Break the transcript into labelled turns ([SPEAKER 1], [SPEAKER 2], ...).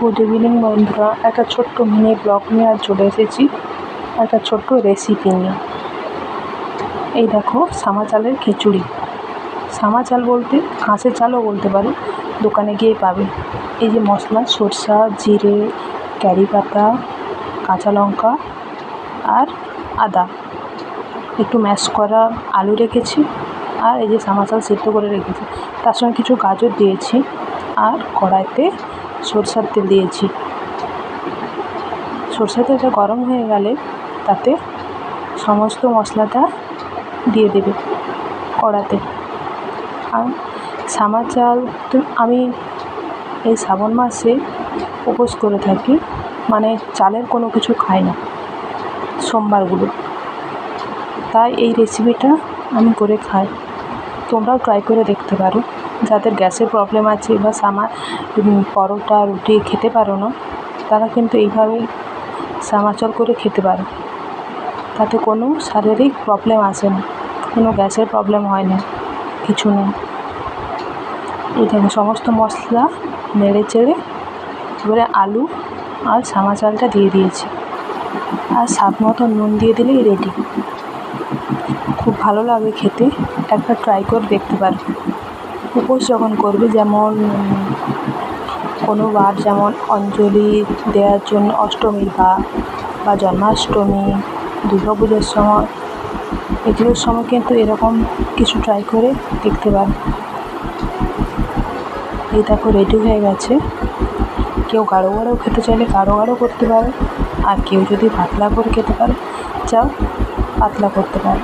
[SPEAKER 1] Good evening বন্ধুরা একটা ছোট্ট মিনি ব্লগ নিয়ে আজ চলে এসেছি। একটা ছোট্ট রেসিপি নিয়ে। এই দেখো, সামা চালের খিচুড়ি। সামা চাল বলতে ঘাসের চালও বলতে পারো, দোকানে গিয়ে পাবে। এই যে মশলা, সরষা, জিরে ক্যারি পাতা, কাঁচা লঙ্কা আর আদা। একটু ম্যাশ করা আলু রেখেছি আর এই যে সামা চাল সেদ্ধ করে রেখেছি। তার সঙ্গে কিছু গাজর দিয়েছি আর কড়াইতে সরষের তেল দিয়েছি। সরষের তেলটা গরম হয়ে গেলে তাতে সমস্ত মশলাটা দিয়ে দেবে কড়াতে। আর সামার চাল তো আমি এই শ্রাবণ মাসে উপোস করে থাকি মানে চালের কোনো কিছু খাই না সোমবারগুলো। তাই এই রেসিপিটা আমি করে খাই। তোমরাও ট্রাই করে দেখতে পারো। যাদের গ্যাসের প্রবলেম আছে বা সামা পরোটা, রুটি খেতে পারো না, তারা কিন্তু এইভাবে সামাচাল করে খেতে পারো। তাতে কোনো শারীরিক প্রবলেম আসে না, কোনো গ্যাসের প্রবলেম হয় না, কিছু নেই দেখো সমস্ত মশলা নেড়ে চেড়ে এবারে আলু আর সামা চালটা দিয়ে দিয়েছি। আর স্বাদ মতো নুন দিয়ে দিলেই রেডি খুব ভালো লাগে খেতে। একবার ট্রাই করে দেখতে পারো। উপোস যখন করবে, যেমন, কোনো বার যেমন অঞ্জলি দেওয়ার জন্য অষ্টমীর বা বা জন্মাষ্টমী দুর্গা পুজোর সময়, এগুলোর সময় কিন্তু এরকম কিছু ট্রাই করে দেখতে পারো এই দেখো রেডি হয়ে গেছে। কেউ গাঢ় গাঢ় খেতে চাইলে গাঢ় গাঢ় করতে পারে। আর কেউ যদি পাতলা করে খেতে পারে চাও পাতলা করতে পারো।